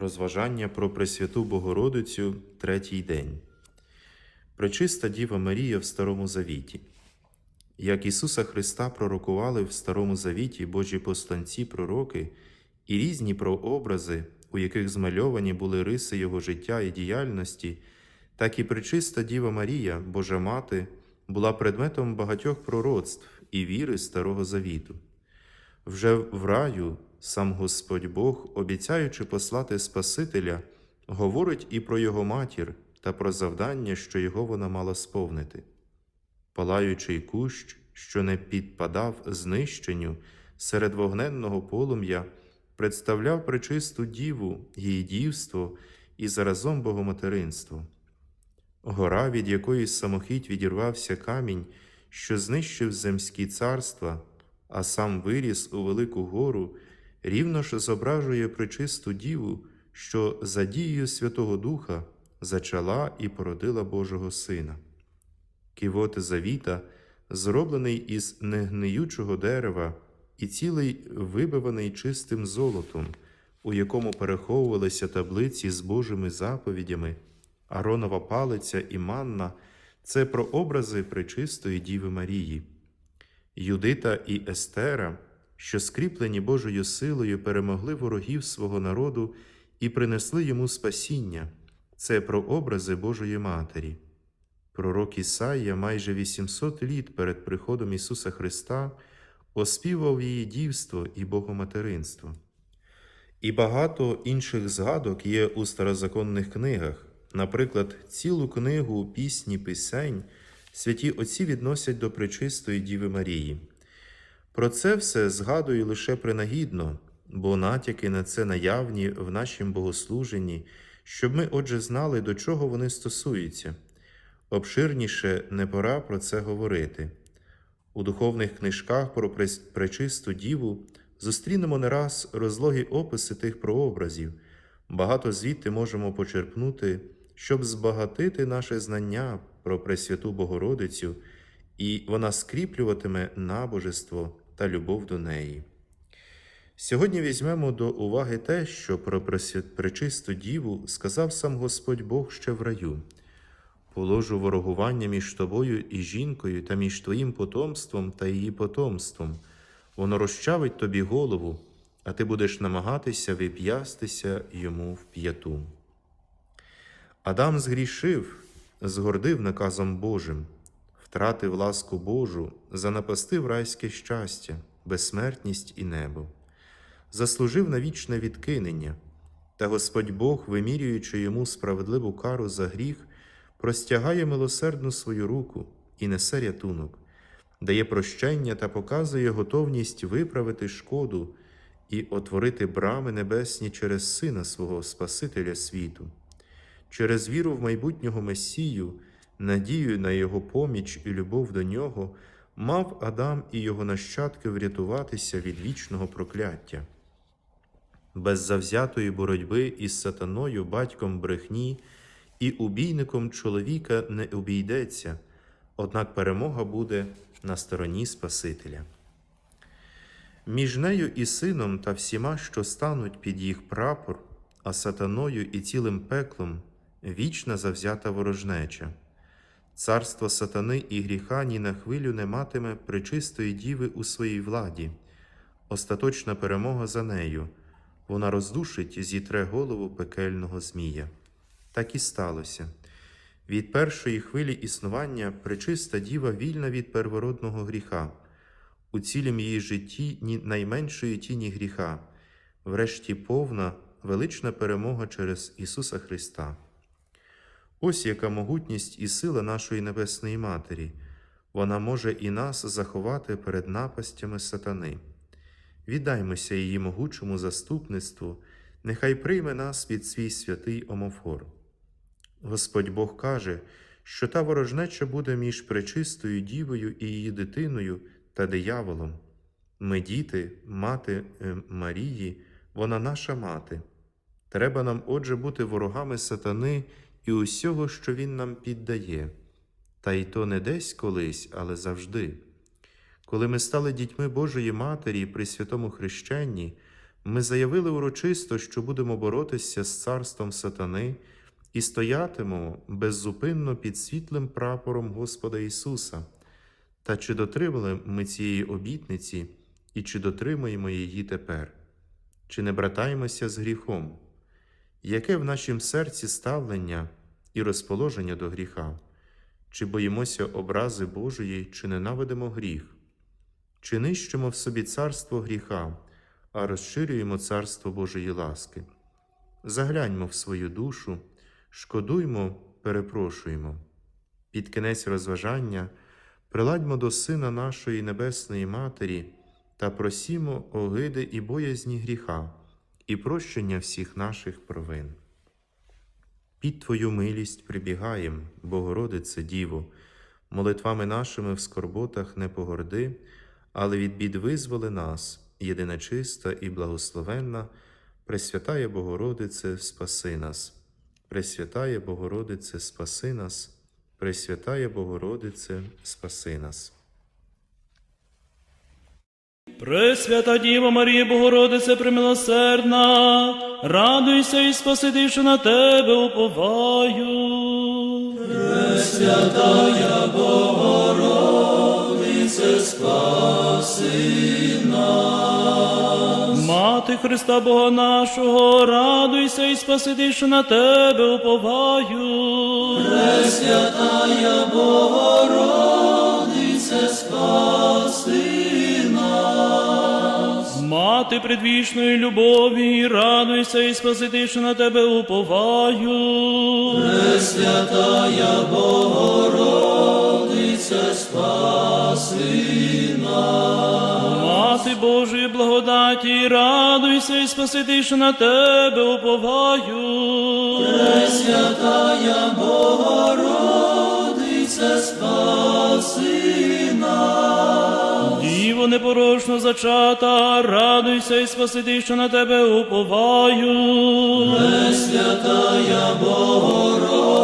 Розважання про Пресвяту Богородицю третій день. Пречиста Діва Марія в Старому Завіті. Як Ісуса Христа пророкували в Старому Завіті Божі посланці пророки і різні прообрази, у яких змальовані були риси Його життя і діяльності, так і пречиста Діва Марія, Божа Мати, була предметом багатьох пророцтв і віри Старого Завіту. Вже в раю сам Господь Бог, обіцяючи послати Спасителя, говорить і про його матір та про завдання, що його вона мала сповнити. Палаючий кущ, що не підпадав знищенню серед вогненного полум'я, представляв пречисту діву, її дівство і заразом богоматеринство. Гора, від якої самохідь відірвався камінь, що знищив земські царства, а сам виріс у велику гору, рівно ж зображує пречисту діву, що за дією Святого Духа зачала і породила Божого Сина. Ківот завіта, зроблений із негниючого дерева і цілий вибиваний чистим золотом, у якому переховувалися таблиці з Божими заповідями, Аронова палиця і манна це прообрази пречистої Діви Марії. Юдита і Естера, що скріплені Божою силою, перемогли ворогів свого народу і принесли йому спасіння, це прообрази Божої Матері. Пророк Ісаїя майже 800 літ перед приходом Ісуса Христа оспівав її дівство і богоматеринство. І багато інших згадок є у старозаконних книгах. Наприклад, цілу книгу пісні пісень святі отці відносять до пречистої Діви Марії. Про це все згадую лише принагідно, бо натяки на це наявні в нашім богослуженні, щоб ми, отже, знали, до чого вони стосуються. Обширніше не пора про це говорити. У духовних книжках про пречисту діву зустрінемо не раз розлогі описи тих прообразів. Багато звідти можемо почерпнути, щоб збагатити наше знання про Пресвяту Богородицю, і вона скріплюватиме набожество та любов до неї. Сьогодні візьмемо до уваги те, що про пречисту діву сказав сам Господь Бог ще в раю. Положу ворогування між тобою і жінкою та між твоїм потомством та її потомством. Воно розчавить тобі голову, а ти будеш намагатися вип'ястися йому в п'яту. Адам згрішив, згордив наказом Божим, втратив ласку Божу, занапастив райське щастя, безсмертність і небо, заслужив на вічне відкинення, та Господь Бог, вимірюючи йому справедливу кару за гріх, простягає милосердну свою руку і несе рятунок, дає прощення та показує готовність виправити шкоду і отворити брами небесні через Сина свого Спасителя світу. Через віру в майбутнього Месію, надію на Його поміч і любов до нього, мав Адам і його нащадки врятуватися від вічного прокляття. Без завзятої боротьби із сатаною, батьком брехні і убійником чоловіка не обійдеться, однак перемога буде на стороні Спасителя. Між нею і сином та всіма, що стануть під їх прапор, а сатаною і цілим пеклом вічна завзята ворожнеча. Царство сатани і гріха ні на хвилю не матиме пречистої діви у своїй владі, остаточна перемога за нею, вона роздушить, зітре голову пекельного змія. Так і сталося. Від першої хвилі існування пречиста діва вільна від первородного гріха, у цілім її житті ні найменшої тіні гріха, врешті повна велична перемога через Ісуса Христа. Ось яка могутність і сила нашої Небесної Матері, вона може і нас заховати перед напастями сатани. Віддаймося її могучому заступництву, нехай прийме нас під свій святий омофор. Господь Бог каже, що та ворожнеча буде між пречистою дівою і її дитиною та дияволом. Ми, діти, мати е, Марії, вона наша мати. Треба нам, отже, бути ворогами сатани і усього, що він нам піддає, та й то не десь колись, але завжди. Коли ми стали дітьми Божої Матері при святому хрещенні, Ми заявили урочисто, що будемо боротися з царством сатани і стоятимемо беззупинно під світлим прапором Господа Ісуса. Та чи дотримали ми цієї обітниці і чи дотримуємо її тепер? Чи не братаємося з гріхом? Яке в нашім серці ставлення і розположення до гріха? Чи боїмося образи Божої, чи ненавидимо гріх? Чи нищимо в собі царство гріха, а розширюємо царство Божої ласки? Загляньмо в свою душу, шкодуймо, перепрошуємо. Під кінець розважання приладьмо до Сина нашої Небесної Матері та просімо огиди і боязні гріха і прощення всіх наших провин. Під Твою милість прибігаєм, Богородице Діво, молитвами нашими в скорботах не погорди, але від бід визволи нас, єдина чиста і благословенна, Пресвятає Богородице, спаси нас, Пресвятає Богородице, спаси нас, Пресвятає Богородице, спаси нас. Пресвята Діва Марія Богородице премилосердна, радуйся і спаси що на тебе уповаю. Пресвятая Богородице, спаси нас. Мати Христа Бога нашого, радуйся і спаси що на тебе уповаю. Пресвятая Богородице, спаси Мати предвічної любові, радуйся і спаси що на тебе уповаю. Пресвятая Богородице, спаси нас. Мати Божої благодаті, радуйся і спаси що на тебе уповаю. Пресвятая Богородице, спаси Непорочно зачата, радуйся і спаси що на тебе уповаю. Пресвятая Богородице,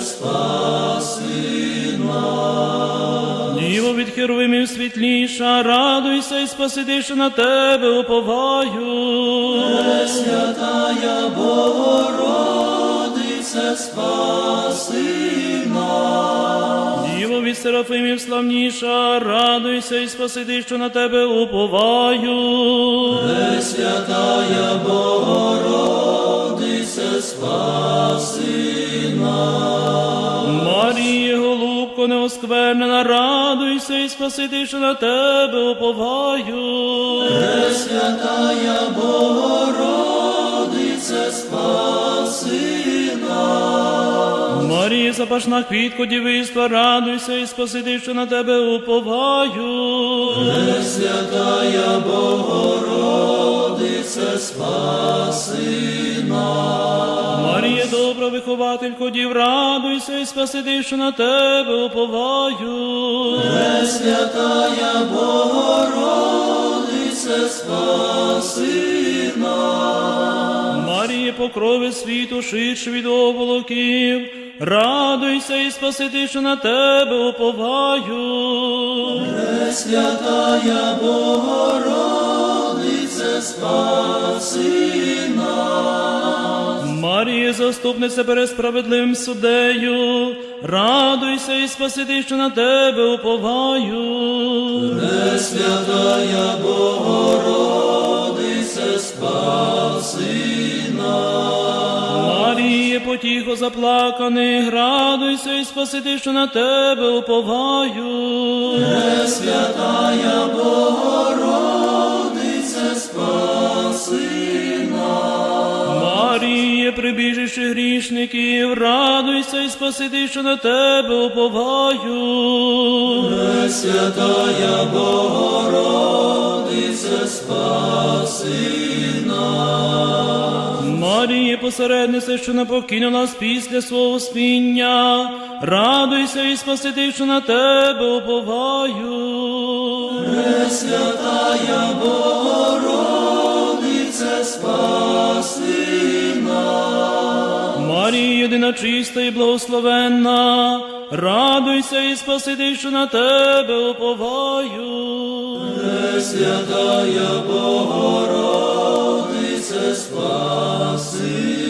спаси нас. Діво від херовимів світліша, радуйся і спаси що на тебе уповаю. Пресвятая Богородице, спаси нас. Діво від Серафимів славніша, радуйся і спаси що на тебе уповаю. Пресвятая Богородице, спаси нас. Маріє, голубко неосквернена, радуйся і спаси що на тебе уповаю. Пресвятая Богородице, нас. Марія, запашна квітко дівиства, радуйся і спаси що на тебе уповаю. Пресвятая Богородице, спаси нас. Марія, добра вихователько дів, радуйся і спаси що на тебе уповаю. Пресвятая Богородице, спаси нас. Маріє, покрови світу, ширше від оболоків, радуйся і спаси що на тебе уповаю. Пресвятая Богородице, спаси нас. Маріє, заступниця перед справедливим судею, радуйся і спаси що на тебе уповаю. Пресвятая Богородице, Маріє, потіхо заплаканих, радуйся і спаси що на тебе уповаю. Пресвятая Богородице, спаси нас. Маріє, прибіжище грішників, радуйся і спаси що на тебе уповаю. Пресвятая Богородице, спаси нас. Маріє, посереднице, що не покинув нас після свого спіння, радуйся і спаси що на тебе уповаю. Пресвятая Богородице, спаси нас. Марія, єдина чиста і благословенна, радуйся і спаси що на тебе уповаю. Пресвятая Богородице, Спаси.